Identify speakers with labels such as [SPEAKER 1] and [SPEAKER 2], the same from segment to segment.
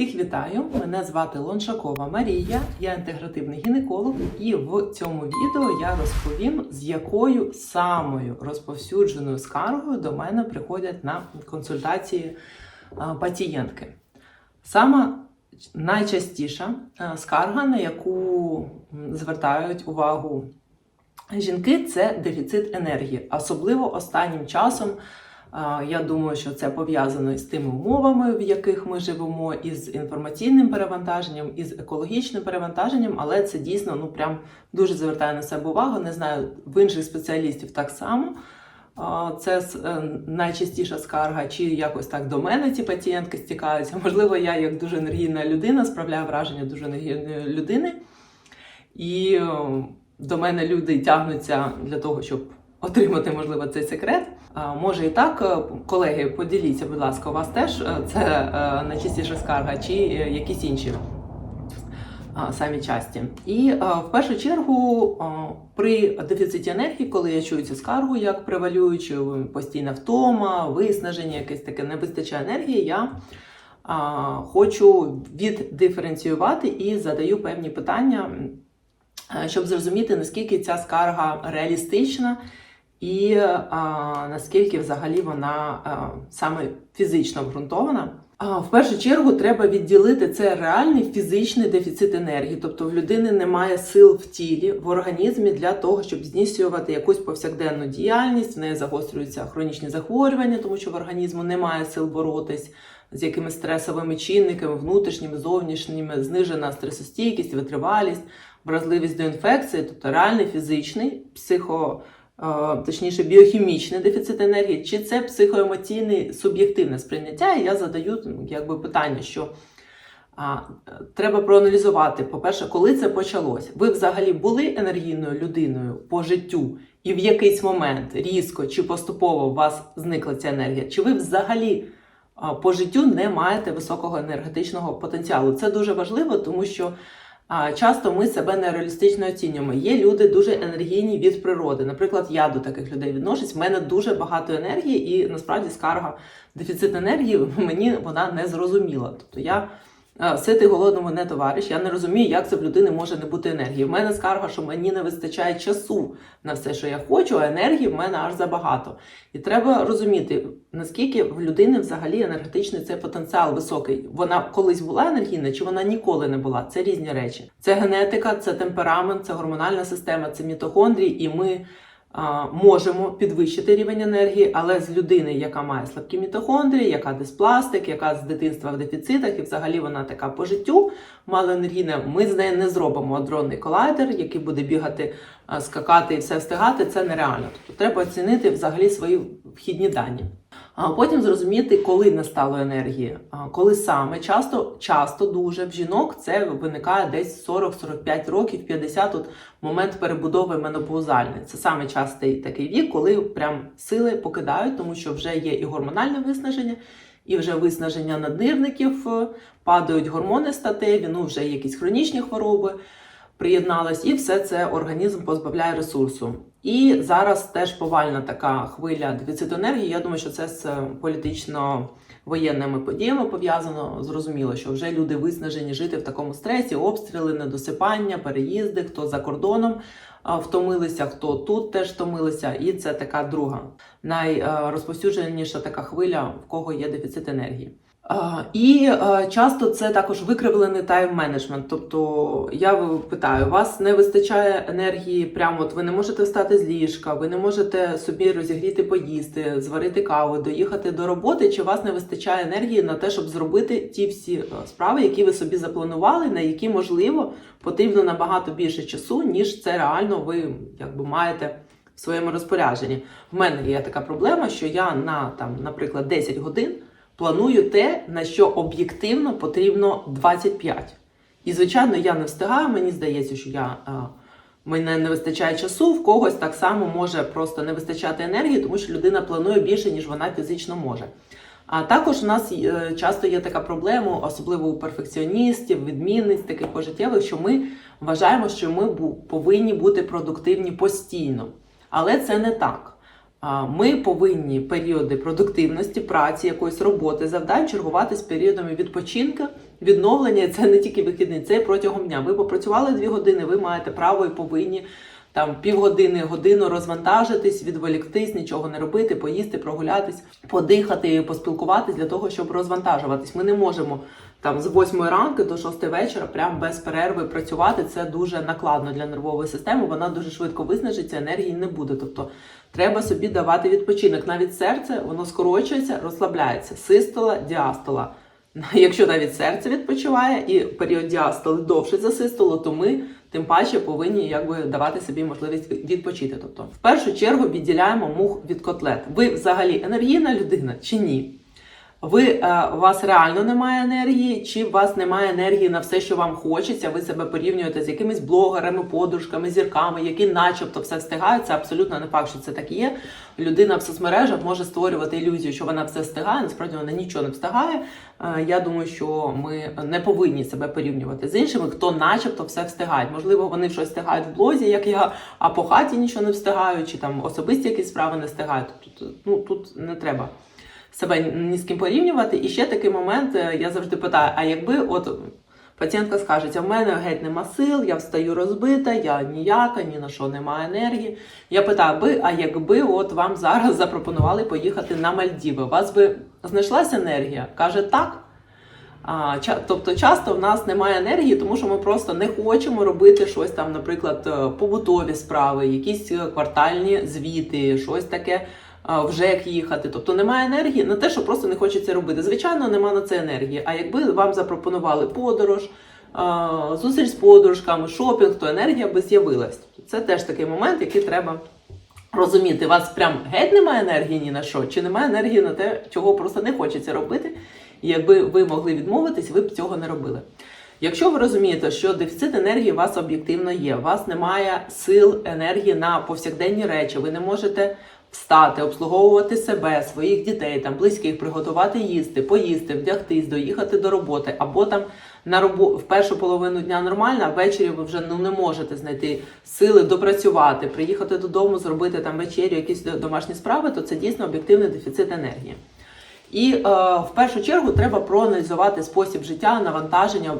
[SPEAKER 1] Всіх вітаю! Мене звати Лоншакова Марія, я інтегративний гінеколог, і в цьому відео я розповім, з якою самою розповсюдженою скаргою до мене приходять на консультації пацієнтки. Сама найчастіша скарга, на яку звертають увагу жінки, це дефіцит енергії, особливо останнім часом. Я думаю, що це пов'язано з тими умовами, в яких ми живемо, із інформаційним перевантаженням, із екологічним перевантаженням, але це дійсно ну прям дуже звертає на себе увагу. Не знаю, в інших спеціалістів так само. Це е, найчастіша скарга, чи якось так до мене ці пацієнтки стікаються. Можливо, я як дуже енергійна людина справляю враження дуже енергійної людини. І е, до мене люди тягнуться для того, щоб отримати, можливо, цей секрет. Може і так, Е, колеги, поділіться, будь ласка, у вас теж е, це е, найчастіша скарга, чи якісь інші самі часті. І в першу чергу при дефіциті енергії, коли я чую цю скаргу як превалюючу, постійна втома, виснаження, якесь таке не вистачає енергії, я хочу віддиференціювати і задаю певні питання, щоб зрозуміти, наскільки ця скарга реалістична і а, наскільки взагалі вона а, саме фізично обґрунтована. В першу чергу треба відділити це реальний фізичний дефіцит енергії, тобто в людини немає сил в тілі, в організмі для того, щоб здійснювати якусь повсякденну діяльність. В неї загострюються хронічні захворювання, тому що в організму немає сил боротись з якимись стресовими чинниками, внутрішніми, зовнішніми, знижена стресостійкість, витривалість, вразливість до інфекції, тобто реальний фізичний, психо точніше біохімічний дефіцит енергії, чи це психоемоційне суб'єктивне сприйняття. І я задаю ну, якби питання, що а, треба проаналізувати, по-перше, коли це почалось. Ви взагалі були енергійною людиною по життю, і в якийсь момент різко чи поступово у вас зникла ця енергія? Чи ви взагалі по життю не маєте високого енергетичного потенціалу? Це дуже важливо, тому що часто ми себе нереалістично оцінюємо. Є люди дуже енергійні від природи. Наприклад, я до таких людей відношусь. В мене дуже багато енергії, і насправді скарга дефіцит енергії мені вона не зрозуміла. Тобто я ситий голодному не товариш. Я не розумію, як це в людини може не бути енергії. В мене скарга, що мені не вистачає часу на все, що я хочу, а енергії в мене аж забагато. І треба розуміти, наскільки в людини взагалі енергетичний цей потенціал високий. Вона колись була енергійна, чи вона ніколи не була. Це різні речі. Це генетика, це темперамент, це гормональна система, це мітохондрії, і ми. Можемо підвищити рівень енергії, але з людини, яка має слабкі мітохондрії, яка диспластик, яка з дитинства в дефіцитах, і взагалі вона така по життю малоенергійна, ми з нею не зробимо адронний колайдер, який буде бігати, скакати і все встигати. Це нереально. Тобто треба оцінити взагалі свої вхідні дані. А потім зрозуміти, коли не стало енергії, коли саме часто, часто дуже в жінок це виникає десь 40-45 років, 50 от момент перебудови менопаузальної. Це саме частий такий вік, коли прям сили покидають, тому що вже є і гормональне виснаження, і вже виснаження наднирників, падають гормони статеві, ну вже є якісь хронічні хвороби приєдналась, і все це організм позбавляє ресурсу. І зараз теж повальна така хвиля дефіциту енергії. Я думаю, що це з політично-воєнними подіями пов'язано. Зрозуміло, що вже люди виснажені жити в такому стресі, обстріли, недосипання, переїзди, хто за кордоном втомилися, хто тут теж втомилися. І це така друга найрозповсюдженіша така хвиля, в кого є дефіцит енергії. І е, часто це також викривлений тайм-менеджмент. Тобто я питаю, у вас не вистачає енергії, прямо от ви не можете встати з ліжка, ви не можете собі розігріти, поїсти, зварити каву, доїхати до роботи, чи у вас не вистачає енергії на те, щоб зробити ті всі е, справи, які ви собі запланували, на які можливо потрібно набагато більше часу, ніж це реально ви якби маєте в своєму розпорядженні. В мене є така проблема, що я на там, наприклад, 10 годин планую те, на що об'єктивно потрібно 25. І, звичайно, я не встигаю. Мені здається, що я. Мене не вистачає часу, в когось так само може просто не вистачати енергії, тому що людина планує більше, ніж вона фізично може. А також у нас е, часто є така проблема, особливо у перфекціоністів, відмінниць, таких пожиттєвих, що ми вважаємо, що ми повинні бути продуктивні постійно. Але це не так. Ми повинні періоди продуктивності, праці, якоїсь роботи, завдань чергувати з періодами відпочинку відновлення це не тільки вихідний, це протягом дня. Ви попрацювали дві години, ви маєте право і повинні там півгодини, годину розвантажитись, відволіктись, нічого не робити, поїсти, прогулятись, подихати, поспілкуватись для того, щоб розвантажуватись. Ми не можемо там з 8 ранку до 6 вечора, прям без перерви працювати. Це дуже накладно для нервової системи. Вона дуже швидко виснажиться, енергії не буде. Тобто треба собі давати відпочинок. Навіть серце воно скорочується, розслабляється. Систола, діастола. Якщо навіть серце відпочиває і період діастоли довше за систолу, то ми тим паче повинні якби давати собі можливість відпочити. Тобто, в першу чергу відділяємо мух від котлет. Ви взагалі енергійна людина чи ні? Ви е, у вас реально немає енергії, чи у вас немає енергії на все, що вам хочеться? Ви себе порівнюєте з якимись блогерами, подружками, зірками, які, начебто, все встигають. Це абсолютно не факт, що це так є. Людина в соцмережах може створювати ілюзію, що вона все встигає. Насправді вона нічого не встигає. Е, Я думаю, що ми не повинні себе порівнювати з іншими, хто, начебто, все встигають. Можливо, вони щось встигають в блозі, як я, а по хаті нічого не встигають, чи там особисті якісь справи не встигають. Тут ну тут не треба себе ні з ким порівнювати. І ще такий момент, е, я завжди питаю: а якби от пацієнтка скаже, в мене геть нема сил, я встаю розбита, я ніяка, ні на що немає енергії. Я питаю, би, а якби от вам зараз запропонували поїхати на Мальдіви, у вас би знайшлася енергія? Каже, так. А, тобто часто в нас немає енергії, тому що ми просто не хочемо робити щось там, наприклад, е, побутові справи, якісь е, квартальні звіти, щось таке а, в ЖЕК їхати. Тобто немає енергії на те, що просто не хочеться робити. Звичайно, немає на це енергії. А якби вам запропонували подорож, зустріч з подружками, шопінг, то енергія би з'явилась. Це теж такий момент, який треба розуміти. У вас прям геть немає енергії ні на що, чи немає енергії на те, чого просто не хочеться робити. І якби ви могли відмовитись, ви б цього не робили. Якщо ви розумієте, що дефіцит енергії у вас об'єктивно є, у вас немає сил енергії на повсякденні речі, ви не можете встати, обслуговувати себе, своїх дітей, там близьких, приготувати їсти, поїсти, вдягтись, доїхати до роботи, або там на робо... в першу половину дня нормально, а ввечері ви вже ну не можете знайти сили допрацювати, приїхати додому, зробити там вечерю, якісь домашні справи, то це дійсно об'єктивний дефіцит енергії. І е, в першу чергу треба проаналізувати спосіб життя, навантаження,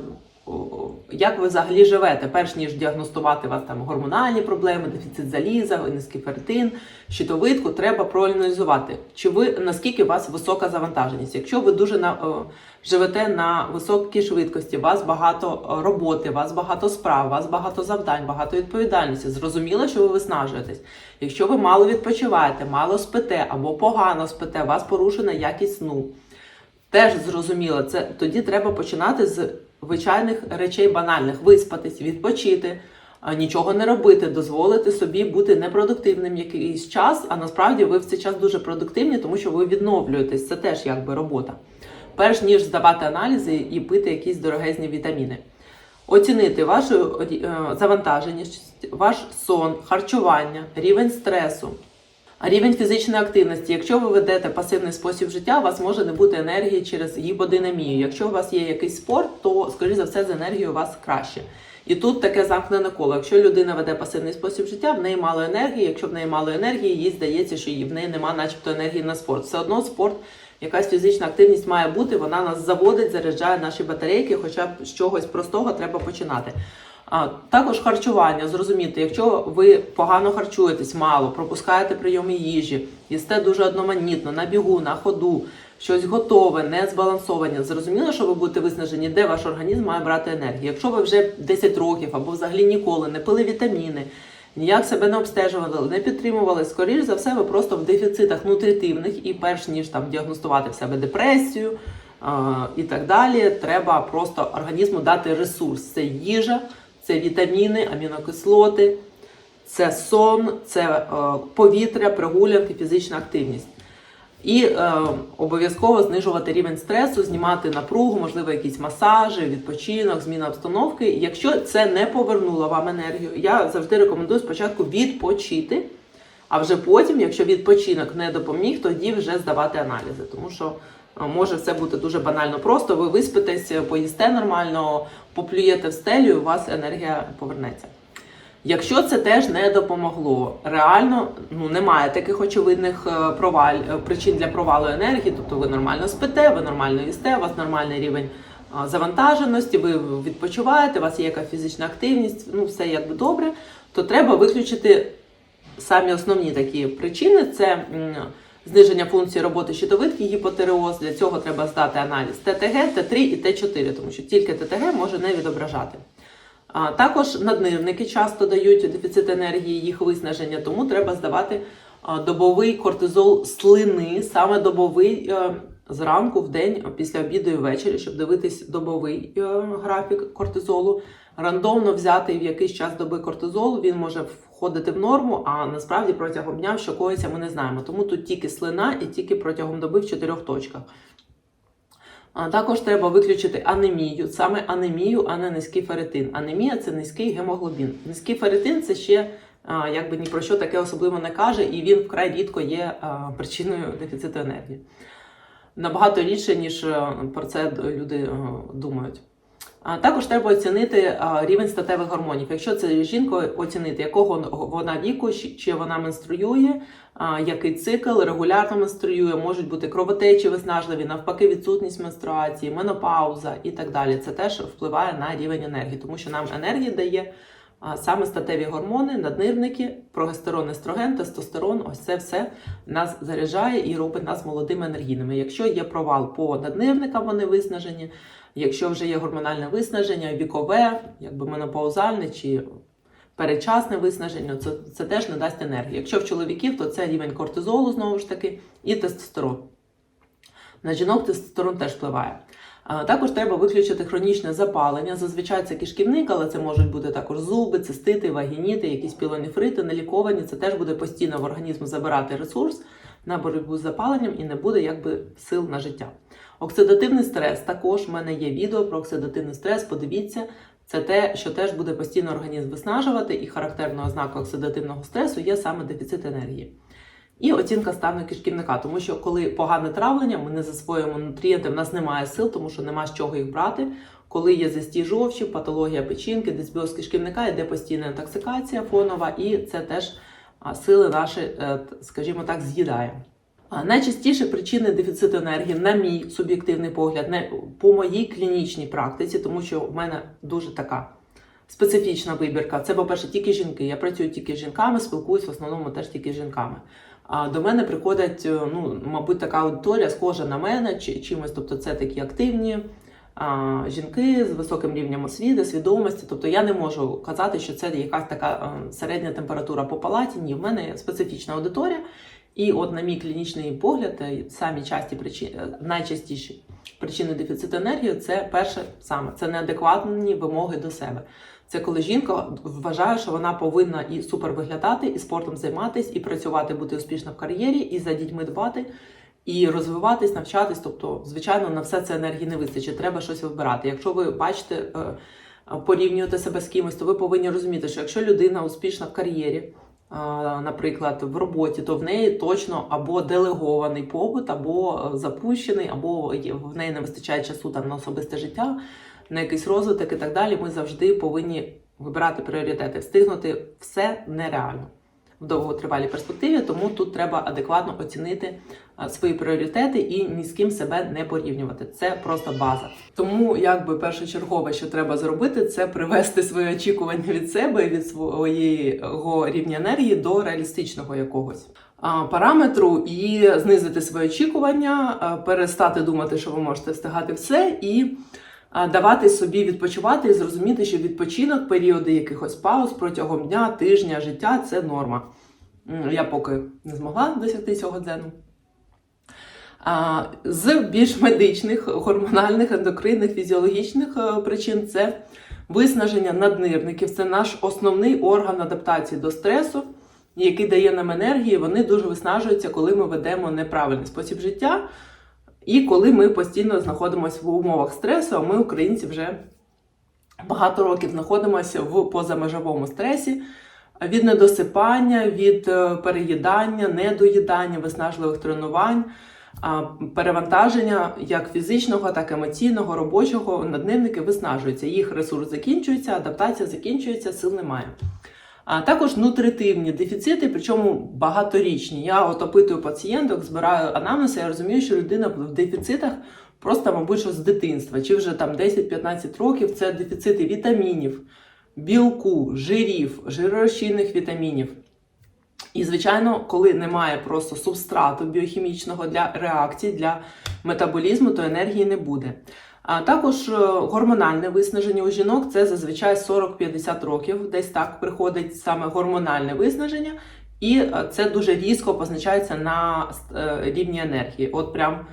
[SPEAKER 1] як ви взагалі живете, перш ніж діагностувати у вас там гормональні проблеми, дефіцит заліза, низький ферритин, щитовидку, треба проаналізувати, чи ви наскільки у вас висока завантаженість. Якщо ви дуже на, о, живете на високій швидкості, у вас багато роботи, у вас багато справ, у вас багато завдань, багато відповідальності. Зрозуміло, що ви виснажуєтесь. Якщо ви мало відпочиваєте, мало спите або погано спите, у вас порушена якість сну. Теж зрозуміло, це тоді треба починати з звичайних речей банальних: виспатись, відпочити, нічого не робити, дозволити собі бути непродуктивним якийсь час. А насправді ви в цей час дуже продуктивні, тому що ви відновлюєтесь. Це теж якби робота. Перш ніж здавати аналізи і пити якісь дорогезні вітаміни. Оцінити вашу е, завантаженість, ваш сон, харчування, рівень стресу, рівень фізичної активності. Якщо ви ведете пасивний спосіб життя, у вас може не бути енергії через гіподинамію. Якщо у вас є якийсь спорт, то скоріш за все з енергією у вас краще. І тут таке замкнене коло. Якщо людина веде пасивний спосіб життя, в неї мало енергії. Якщо в неї мало енергії, їй здається, що їй в неї немає, начебто, енергії на спорт. Все одно спорт, якась фізична активність має бути. Вона нас заводить, заряджає наші батарейки. Хоча б з чогось простого треба починати. А також харчування. Зрозуміти, якщо ви погано харчуєтесь, мало, пропускаєте прийоми їжі, їсте дуже одноманітно, на бігу, на ходу, щось готове, не збалансоване. Зрозуміло, що ви будете виснажені, де ваш організм має брати енергію. Якщо ви вже 10 років або взагалі ніколи не пили вітаміни, ніяк себе не обстежували, не підтримували, скоріш за все, ви просто в дефіцитах нутритивних і перш ніж там діагностувати в себе депресію. І так далі, треба просто організму дати ресурс. Це їжа, це вітаміни, амінокислоти, це сон, це е, повітря, прогулянки, фізична активність. І е, обов'язково знижувати рівень стресу, знімати напругу, можливо, якісь масажі, відпочинок, зміна обстановки. Якщо це не повернуло вам енергію, я завжди рекомендую спочатку відпочити, а вже потім, якщо відпочинок не допоміг, тоді вже здавати аналізи. Тому що може все бути дуже банально просто. Ви виспитесь, поїсте нормально, поплюєте в стелю, і у вас енергія повернеться. Якщо це теж не допомогло, реально ну немає таких очевидних е, проваль е, причин для провалу енергії. Тобто ви нормально спите, ви нормально їсте, у вас нормальний рівень завантаженості, ви відпочиваєте, у вас є яка фізична активність, ну все якби добре, то треба виключити самі основні такі причини: це зниження функції роботи щитовидки, гіпотереоз. Для цього треба здати аналіз ТТГ, Т3 і Т4, тому що тільки ТТГ може не відображати. А, також наднирники часто дають дефіцит енергії, їх виснаження, тому треба здавати добовий кортизол слини, саме добовий е, зранку, в день, після обіду і ввечері, щоб дивитись добовий е, графік кортизолу. Рандомно взяти в якийсь час доби кортизолу, він може входити в норму, а насправді протягом дня що коїться, ми не знаємо. Тому тут тільки слина і тільки протягом доби в чотирьох точках. А також треба виключити анемію, саме анемію, а не низький ферритин. Анемія це низький гемоглобін. Низький ферритин це ще а, якби ні про що таке особливо не каже, і він вкрай рідко є а, причиною дефіциту енергії. Набагато рідше, ніж про це люди думають. Також треба оцінити рівень статевих гормонів. Якщо це жінка, оцінити, якого вона віку, чи вона менструює, який цикл, регулярно менструює, можуть бути кровотечі виснажливі, навпаки, відсутність менструації, менопауза і так далі. Це теж впливає на рівень енергії, тому що нам енергії дає саме статеві гормони, наднирники, прогестерон, естроген, тестостерон. Ось це все нас заряджає і робить нас молодими енергійними. Якщо є провал по наднирникам, вони виснажені. Якщо вже є гормональне виснаження, вікове, якби менопаузальне чи передчасне виснаження, це, це теж не дасть енергії. Якщо в чоловіків, то це рівень кортизолу знову ж таки і тестостерон. На жінок тестостерон теж впливає. Також треба виключити хронічне запалення. Зазвичай це кишківник, але це можуть бути також зуби, цистити, вагініти, якісь пілонефрити, неліковані. Це теж буде постійно в організм забирати ресурс на боротьбу з запаленням і не буде якби сил на життя. Оксидативний стрес також в мене є відео про оксидативний стрес. Подивіться, це те, що теж буде постійно організм виснажувати, і характерною ознакою оксидативного стресу є саме дефіцит енергії. І оцінка стану кишківника, тому що коли погане травлення, ми не засвоюємо нутрієнти, в нас немає сил, тому що нема з чого їх брати. Коли є застій жовчі, патологія печінки, дисбіоз кишківника, йде постійна інтоксикація фонова, і це теж сили наші, е, скажімо так, з'їдає. Найчастіше причини дефіциту енергії, на мій суб'єктивний погляд, не по моїй клінічній практиці, тому що в мене дуже така специфічна вибірка. Це, по-перше, тільки жінки. Я працюю тільки з жінками, спілкуюсь в основному теж тільки з жінками. А до мене приходять, е, ну, мабуть, така аудиторія схожа на мене чи чимось. Тобто, це такі активні жінки з високим рівнем освіти, свідомості. Тобто я не можу казати, що це якась така е, середня температура по палаті. Ні, в мене специфічна аудиторія. І от, на мій клінічний погляд, е, самі часті причини, найчастіші причини дефіциту енергії це перше саме це неадекватні вимоги до себе. Це коли жінка вважає, що вона повинна і супер виглядати, і спортом займатися, і працювати, бути успішно в кар'єрі, і за дітьми дбати, і розвиватись, навчатись. Тобто, звичайно, на все це енергії не вистачить. Треба щось вибирати. Якщо ви бачите, е, е, порівнюєте себе з кимось, то ви повинні розуміти, що якщо людина успішна в кар'єрі, наприклад, в роботі, то в неї точно або делегований побут, або е, запущений, або в неї не вистачає часу там на особисте життя, на якийсь розвиток і так далі. Ми завжди повинні вибирати пріоритети. Встигнути все нереально в довготривалій перспективі, тому тут треба адекватно оцінити свої пріоритети і ні з ким себе не порівнювати. Це просто база. Тому, якби першочергове, що треба зробити, це привести свої очікування від себе від свого рівня енергії до реалістичного якогось. Параметру і знизити свої очікування, перестати думати, що ви можете встигати все, і давати собі відпочивати і зрозуміти, що відпочинок, періоди якихось пауз протягом дня, тижня, життя це норма. Я поки не змогла досягти цього дзену. З більш медичних, гормональних, ендокринних, фізіологічних е, причин це виснаження наднирників. Це наш основний орган адаптації до стресу, який дає нам енергії. Вони дуже виснажуються, коли ми ведемо неправильний спосіб життя. І коли ми постійно знаходимося в умовах стресу, а ми, українці, вже багато років знаходимося в позамежовому стресі від недосипання, від е, переїдання, недоїдання, виснажливих тренувань, перевантаження як фізичного, так і емоційного, робочого наднирники виснажуються. Їх ресурс закінчується, адаптація закінчується, сил немає. А також нутритивні дефіцити, причому багаторічні. Я от опитую пацієнток, збираю анамнез, я розумію, що людина в дефіцитах просто, мабуть, що з дитинства, чи вже там 10-15 років це дефіцити вітамінів, білку, жирів, жиророзчинних вітамінів. І, звичайно, коли немає просто субстрату біохімічного для реакцій, для метаболізму, то енергії не буде. А також е, гормональне виснаження у жінок це зазвичай 40-50 років, десь так приходить саме гормональне виснаження, і е, це дуже різко позначається на е, рівні енергії. От прям,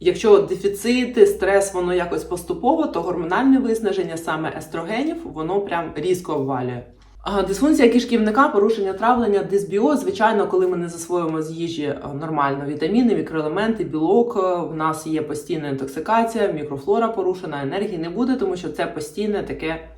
[SPEAKER 1] якщо дефіцити, стрес, воно якось поступово, то гормональне виснаження саме естрогенів, воно прям різко обвалює. Дисфункція кишківника, порушення травлення, дисбіоз. Звичайно, коли ми не засвоїмо з їжі е, нормально вітаміни, мікроелементи, білок, е, в нас є постійна інтоксикація, мікрофлора порушена, енергії не буде, тому що це постійне таке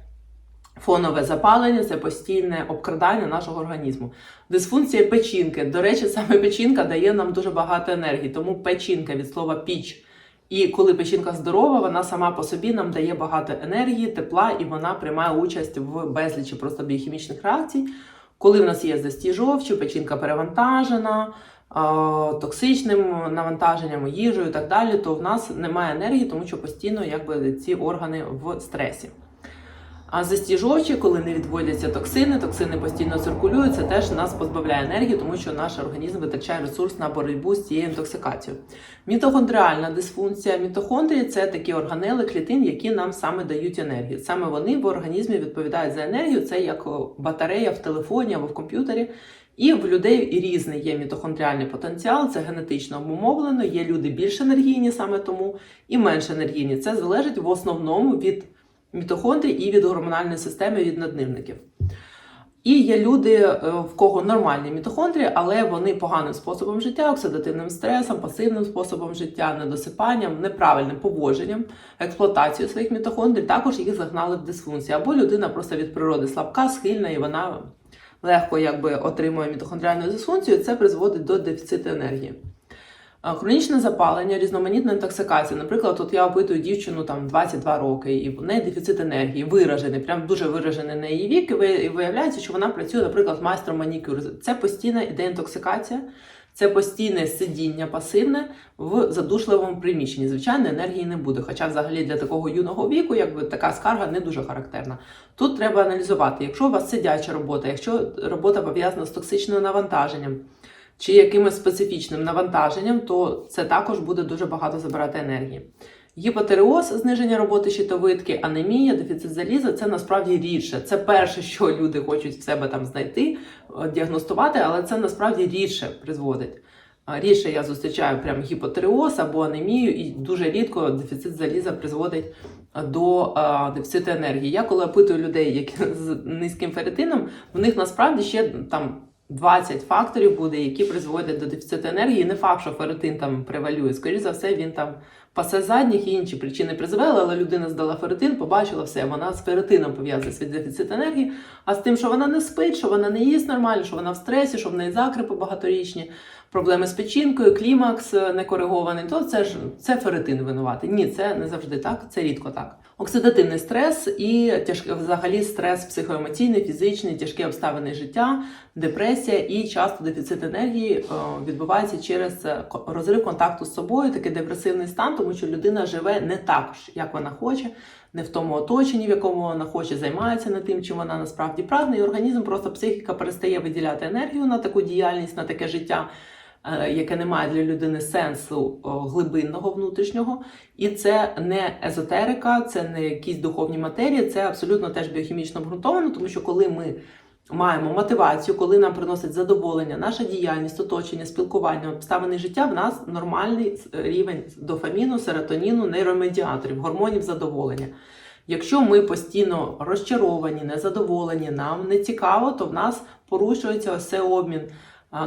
[SPEAKER 1] фонове запалення, це постійне обкрадання нашого організму. Дисфункція печінки. До речі, саме печінка дає нам дуже багато енергії, тому печінка від слова піч. І коли печінка здорова, вона сама по собі нам дає багато енергії, тепла, і вона приймає участь в безлічі просто біохімічних реакцій. Коли в нас є застій жовчі, печінка перевантажена, токсичним навантаженням, їжею і так далі, то в нас немає енергії, тому що постійно якби, ці органи в стресі. А застіжовчі, коли не відводяться токсини, токсини постійно циркулюють, це теж нас позбавляє енергії, тому що наш організм витрачає ресурс на боротьбу з цією інтоксикацією. Мітохондріальна дисфункція. Мітохондрії це такі органели клітин, які нам саме дають енергію. Саме вони в організмі відповідають за енергію. Це як батарея в телефоні або в комп'ютері. І в людей різний є мітохондріальний потенціал, це генетично обумовлено. Є люди більш енергійні саме тому і менш енергійні. Це залежить в основному від мітохондрій і від гормональної системи від наднирників. І є люди, е, в кого нормальні мітохондрії, але вони поганим способом життя, оксидативним стресом, пасивним способом життя, недосипанням, неправильним поводженням, експлуатацією своїх мітохондрій, також їх загнали в дисфункцію. Або людина просто від природи слабка, схильна, і вона легко якби, отримує мітохондріальну дисфункцію, і це призводить до дефіциту енергії. Хронічне запалення, різноманітна інтоксикація. Наприклад, от я опитую дівчину там 22 роки, і в неї дефіцит енергії виражений, прям дуже виражений на її вік. І виявляється, що вона працює, наприклад, майстром манікюру. Це постійна іде інтоксикація, це постійне сидіння пасивне в задушливому приміщенні. Звичайно, енергії не буде. Хоча, взагалі, для такого юного віку, якби така скарга не дуже характерна. Тут треба аналізувати, якщо у вас сидяча робота, якщо робота пов'язана з токсичним навантаженням чи якимось специфічним навантаженням, то це також буде дуже багато забирати енергії. Гіпотереоз, зниження роботи щитовидки, анемія, дефіцит заліза це насправді рідше. Це перше, що люди хочуть в себе там знайти, е, діагностувати, але це насправді рідше призводить. Рідше я зустрічаю прям гіпотереоз або анемію, і дуже рідко дефіцит заліза призводить до а, дефіциту енергії. Я коли опитую людей, які з низьким ферритином, в них насправді ще там 20 факторів буде, які призводять до дефіциту енергії. Не факт, що ферритин там превалює. Скоріше за все, він там пасе задніх і інші причини призвели, але людина здала ферритин, побачила все. Вона з ферритином пов'язує свій дефіцит енергії, а з тим, що вона не спить, що вона не їсть нормально, що вона в стресі, що в неї закрипи багаторічні, проблеми з печінкою, клімакс не коригований, то це ж це ферритин винуватий. Ні, це не завжди так, це рідко так. Оксидативний стрес і тяжкий взагалі стрес психоемоційний, фізичний, тяжкі обставини життя, депресія і часто дефіцит енергії відбувається через е, розрив контакту з собою, такий депресивний стан, тому що людина живе не так, як вона хоче, не в тому оточенні, в якому вона хоче, займається не тим, чим вона насправді прагне, і організм просто психіка перестає виділяти енергію на таку діяльність, на таке життя. Е, яке не має для людини сенсу глибинного внутрішнього, і це не езотерика, це не якісь духовні матерії, це абсолютно теж біохімічно обґрунтовано, тому що коли ми маємо мотивацію, коли нам приносить задоволення, наша діяльність, оточення, спілкування, обставини життя, в нас нормальний рівень дофаміну, серотоніну, нейромедіаторів, гормонів задоволення. Якщо ми постійно розчаровані, незадоволені, нам не цікаво, то в нас порушується ось обмін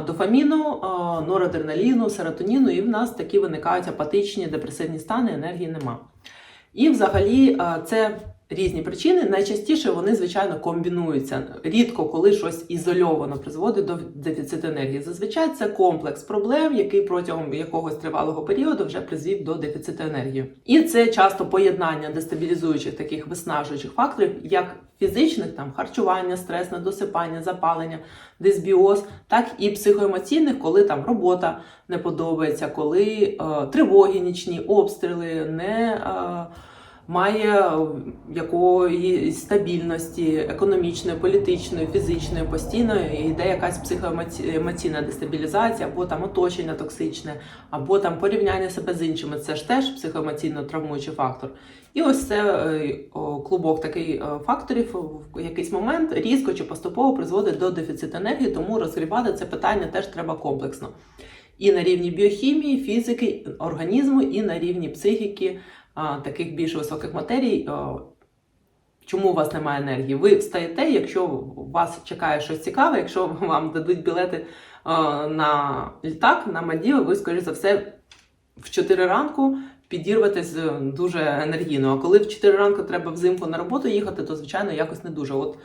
[SPEAKER 1] дофаміну, норадреналіну, серотоніну, і в нас такі виникають апатичні депресивні стани, енергії нема. І взагалі це різні причини. Найчастіше вони, звичайно, комбінуються. Рідко, коли щось ізольовано призводить до дефіциту енергії. Зазвичай це комплекс проблем, який протягом якогось тривалого періоду вже призвів до дефіциту енергії. І це часто поєднання дестабілізуючих таких виснажуючих факторів, як фізичних, там харчування, стрес, недосипання, запалення, дисбіоз, так і психоемоційних, коли там робота не подобається, коли е, тривоги нічні, обстріли не. Е, Має якоїсь стабільності економічної, політичної, фізичної, постійної, і йде якась психоемоційна дестабілізація, або там оточення токсичне, або там порівняння себе з іншими. Це ж теж психоемоційно травмуючий фактор. І ось це е, клубок такий е, факторів в якийсь момент різко чи поступово призводить до дефіциту енергії, тому розгрібати це питання теж треба комплексно. І на рівні біохімії, фізики, організму, і на рівні психіки, таких більш високих матерій. а, Чому у вас немає енергії? Ви встаєте, якщо вас чекає щось цікаве, якщо вам дадуть білети а, на літак, на Мадіви, ви, скоріш за все, в 4 ранку підірветесь е, дуже енергійно. А коли в 4 ранку треба взимку на роботу їхати, то звичайно якось не дуже. От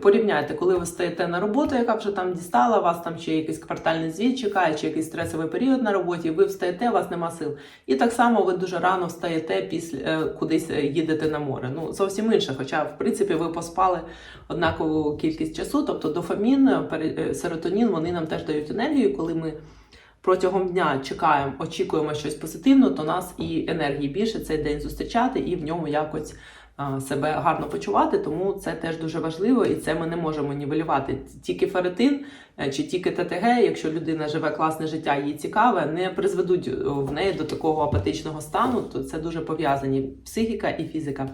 [SPEAKER 1] порівняйте, коли ви стаєте на роботу, яка вже там дістала, вас там ще якийсь квартальний звіт чекає, чи якийсь стресовий період на роботі, ви встаєте, у вас нема сил. І так само ви дуже рано встаєте після е, кудись е, їдете на море. Ну зовсім інше. Хоча, в принципі, ви поспали однакову кількість часу, тобто дофамін, серотонін, вони нам теж дають енергію, коли ми. Протягом дня чекаємо, очікуємо щось позитивне, то нас і енергії більше цей день зустрічати і в ньому якось себе гарно почувати. Тому це теж дуже важливо, і це ми не можемо нівелювати. Тільки феретин е, чи тільки ТТГ, якщо людина живе класне життя, їй цікаве, не призведуть е, в неї до такого апатичного стану, то це дуже пов'язані психіка і фізика.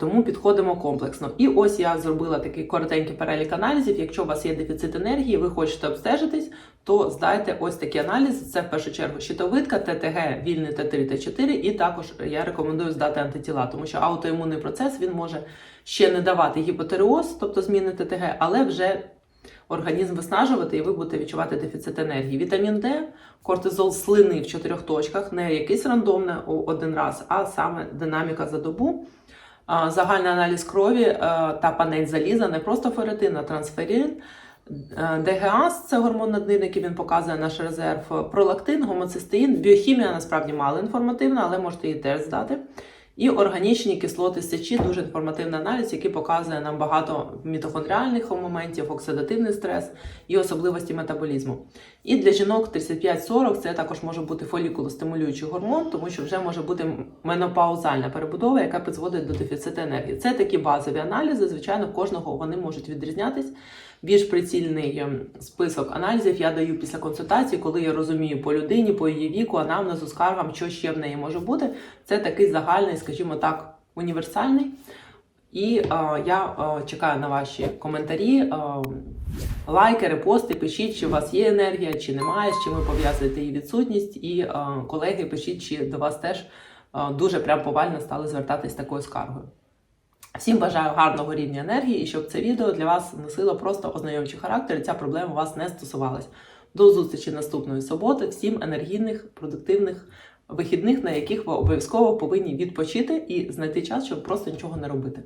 [SPEAKER 1] Тому підходимо комплексно. І ось я зробила такий коротенький перелік аналізів. Якщо у вас є дефіцит енергії, ви хочете обстежитись, то здайте ось такі аналізи. Це в першу чергу щитовидка, ТТГ, вільний Т3, Т4, і також я рекомендую здати антитіла, тому що аутоімунний процес він може ще не давати гіпотереоз, тобто зміни ТТГ, але вже організм виснажувати, і ви будете відчувати дефіцит енергії. Вітамін Д, кортизол слини в чотирьох точках, не якийсь рандомне один раз, а саме динаміка за добу. Загальний аналіз крові е, та панель заліза, не просто ферритин, а трансферин. Е, ДГАС це гормон наднирник, він показує наш резерв. Пролактин, гомоцистеїн. Біохімія насправді мало інформативна, але можете її теж здати. І органічні кислоти сечі дуже інформативний аналіз, який показує нам багато мітохондріальних моментів, оксидативний стрес і особливості метаболізму. І для жінок 35-40 це також може бути фолікулостимулюючий гормон, тому що вже може бути менопаузальна перебудова, яка призводить до дефіциту енергії. Це такі базові аналізи. Звичайно, кожного вони можуть відрізнятись. Більш прицільний ем, список аналізів я даю після консультації, коли я розумію по людині, по її віку, анамнезу, скаргам, що ще в неї може бути. Це такий загальний, скажімо так, універсальний. І е, я е, чекаю на ваші коментарі, е, лайки, репости. Пишіть, чи у вас є енергія, чи немає, з чим ви пов'язуєте її відсутність. І е, колеги, пишіть, чи до вас теж е, дуже прям повально стали звертатись такою скаргою. Всім бажаю гарного рівня енергії і щоб це відео для вас носило просто ознайомчий характер і ця проблема вас не стосувалась. До зустрічі наступної суботи. Всім енергійних, продуктивних вихідних, на яких ви обов'язково повинні відпочити і знайти час, щоб просто нічого не робити.